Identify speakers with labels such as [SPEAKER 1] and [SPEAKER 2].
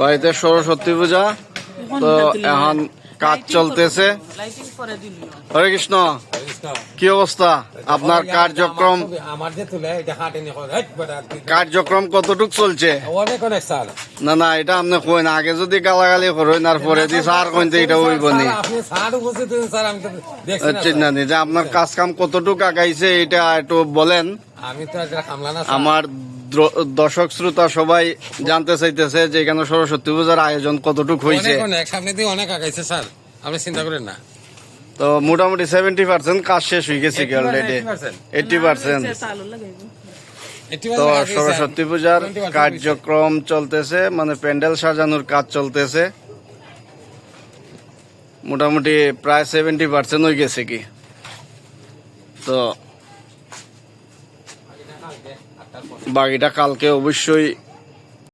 [SPEAKER 1] বাড়িতে সরস্বতী পূজা তো এখন কাজ চলতেছে। হরে কৃষ্ণ কি অবস্থা? আপনার কার্যক্রম কার্যক্রম কতটুক চলছে? না না এটা আপনি কই না আগে যদি গালাগালি করেন আর পরে দি স্যার কইতে এটা হইব নি। চিন্তা নেই যে আপনার কাজ কাম কতটুক আগাইছে এটা একটু বলেন। আমার দ্র- দর্শক শ্রোতা সবাই জানতে চাইতেছে যে এখানে সরস্বতী পূজার আয়োজন কতটুকু হয়েছে
[SPEAKER 2] সামনে দিয়ে অনেক আগাইছে স্যার। আপনি চিন্তা করেন না।
[SPEAKER 1] তো মোটামুটি সেভেন্টি পার্সেন্ট কাজ শেষ হয়ে গেছে কি অলরেডি
[SPEAKER 2] 80%
[SPEAKER 1] এইটি পার্সেন্ট তো সরস্বতী পূজার কার্যক্রম চলতেছে মানে প্যান্ডেল সাজানোর কাজ চলতেছে। মোটামুটি প্রায় সেভেন্টি পার্সেন্ট হয়ে গেছে কি। তো বাকিটা কালকে অবশ্যই